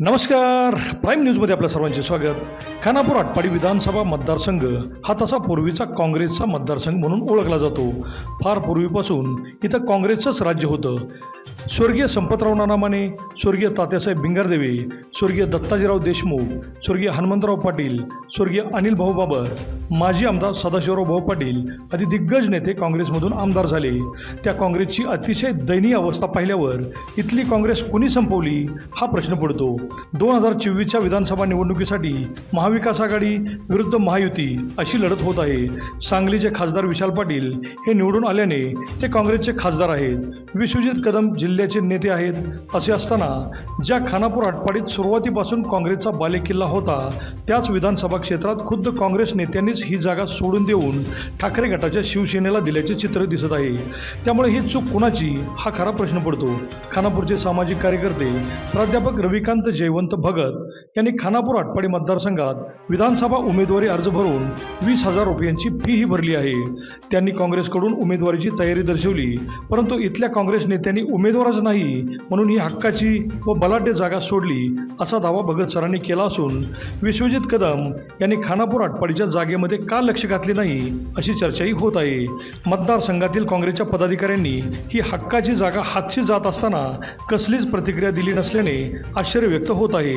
नमस्कार. प्राईम न्यूजमध्ये आपल्या सर्वांचे स्वागत. खानापूर आटपाडी विधानसभा मतदारसंघ हा तसा पूर्वीचा काँग्रेसचा मतदारसंघ म्हणून ओळखला जातो. फार पूर्वीपासून इथं काँग्रेसचंच राज्य होतं. स्वर्गीय संपतराव नाना माने स्वर्गीय तात्यासाहेब भिंगारदेवे स्वर्गीय दत्ताजीराव देशमुख स्वर्गीय हनुमंतराव पाटील स्वर्गीय अनिल भाऊ बाबर माजी आमदार सदाशिवराव भाऊ पाटील आदी दिग्गज नेते काँग्रेसमधून आमदार झाले. त्या काँग्रेसची अतिशय दयनीय अवस्था पाहिल्यावर इथली काँग्रेस कुणी संपवली हा प्रश्न पडतो. दोन हजार चोवीसच्या विधानसभा निवडणुकीसाठी महाविकास आघाडी विरुद्ध महायुती अशी लढत होत आहे. सांगलीचे खासदार विशाल पाटील हे निवडून आल्याने ते काँग्रेसचे खासदार आहेत. विश्वजित कदम जिल्ह्याचे नेते आहेत. असे असताना ज्या खानापूर आटपाडीत सुरुवातीपासून काँग्रेसचा बालेकिल्ला होता त्याच विधानसभा क्षेत्रात खुद्द काँग्रेस नेत्यांनी नेत्यांनीच ही जागा सोडून देऊन ठाकरे गटाच्या शिवसेनेला दिल्याचे चित्र दिसत आहे. त्यामुळे ही चूक कुणाची? हा खरा प्रश्न पडतो. खानापूरचे सामाजिक कार्यकर्ते प्राध्यापक रविकांत जयवंत भगत यांनी खानापूर आटपाडी मतदारसंघात विधानसभा उमेदवारी अर्ज भरून वीस हजार रुपयांची फीही भरली आहे. त्यांनी काँग्रेसकडून उमेदवारीची तयारी दर्शवली परंतु इथल्या काँग्रेस नेत्यांनी उमेदवारच नाही म्हणून ही हक्काची व बलाढ्य जागा सोडली असा दावा भगत सरांनी केला असून विश्वजित कदम यांनी खानापूर आटपाडीच्या जागेमध्ये का लक्ष घातले नाही अशी चर्चाही होत आहे. मतदारसंघातील काँग्रेसच्या पदाधिकाऱ्यांनी ही हक्काची जागा हातची जात असताना कसलीच प्रतिक्रिया दिली नसल्याने आश्चर्य व्यक्त होत आहे.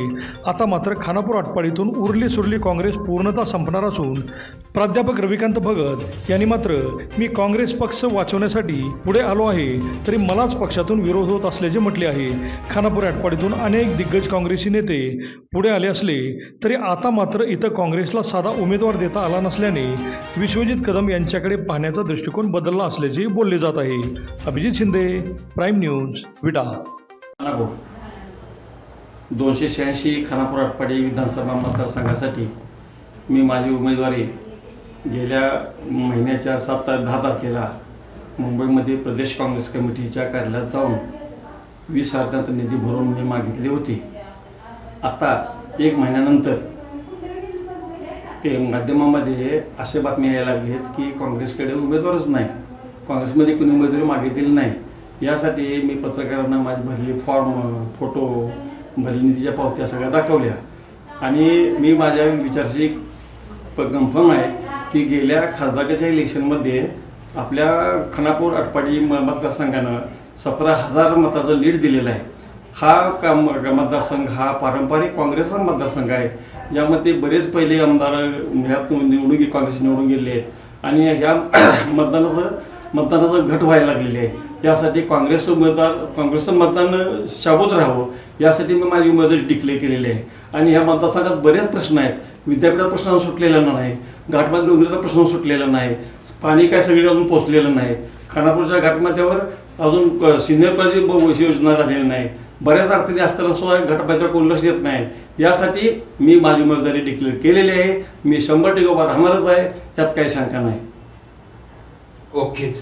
आता मात्र खानापूर आटपाडीतून उरली सुरली काँग्रेस पूर्णतः संपणार असून प्राध्यापक रविकांत भगत यांनी मात्र मी काँग्रेस पक्ष वाचवण्यासाठी पुढे आलो आहे तरी मलाच पक्षातून विरोध होत असल्याचे म्हटले आहे. खानापूर आटपाडीतून अनेक दिग्गज काँग्रेसी नेते पुढे आले असले तरी आता मात्र इथं काँग्रेसला साधा उमेदवार देता आला नसल्याने विश्वजित कदम यांच्याकडे पाहण्याचा दृष्टिकोन बदलला असल्याचे बोलले जात आहे. Abhijit Shinde prime news Vita. दोनशे शहाऐंशी खानापूर आटपाडी विधानसभा मतदारसंघासाठी मी माझी उमेदवारी गेल्या महिन्याच्या सात तारीख दहा तारखेला मुंबईमध्ये प्रदेश काँग्रेस कमिटीच्या कार्यालयात जाऊन वीस हजारांचा निधी भरून मी मागितली होती. आता एक महिन्यानंतर माध्यमामध्ये अशा बातम्या यायला लागलेत की काँग्रेसकडे उमेदवारच नाही. काँग्रेसमध्ये कुणी उमेदवारी मागितलेली नाही. यासाठी मी पत्रकारांना माझी भरली फॉर्म फोटो भरली निधीच्या पावत्या सगळ्या दाखवल्या. आणि मी माझ्या विचारची कन्फर्म आहे. की गेल्या खासदारच्या इलेक्शनमध्ये आपल्या खानापूर अटपाडी मतदारसंघानं सतरा हजार मताचं लीड दिलेलं आहे. हा का मतदारसंघ हा पारंपरिक काँग्रेसचा मतदारसंघ आहे. यामध्ये बरेच पहिले आमदार ह्यात निवडून गे- काँग्रेस निवडून गेले आहेत. आणि ह्या मतदानाचं मतदानाचं घट व्हायला लागलेली आहे. यासाठी काँग्रेस उमेदवार काँग्रेसचं मतदान शाबूत राहावं. यासाठी मी माझी उमेदवारी डिक्लेअर केलेली आहे. आणि ह्या मतदारसंघात बरेच प्रश्न आहेत. विद्यापीठाचा प्रश्न सुटलेला नाही घाटमात डोंगरीचा प्रश्न सुटलेला नाही पाणी काय सगळे अजून पोचलेलं नाही खानापूरच्या घाटमाथ्यावर अजून सिनियर कॉलेज योजना झालेली नाही बऱ्याच अडचणी असताना सुद्धा घटपाथ्यावर कोण लक्ष देत नाही. यासाठी मी माझी उमेदवारी डिक्लेअर केलेली आहे मी शंभर टक्के उभा राहणारच आहे यात काही शंका नाही. ओकेच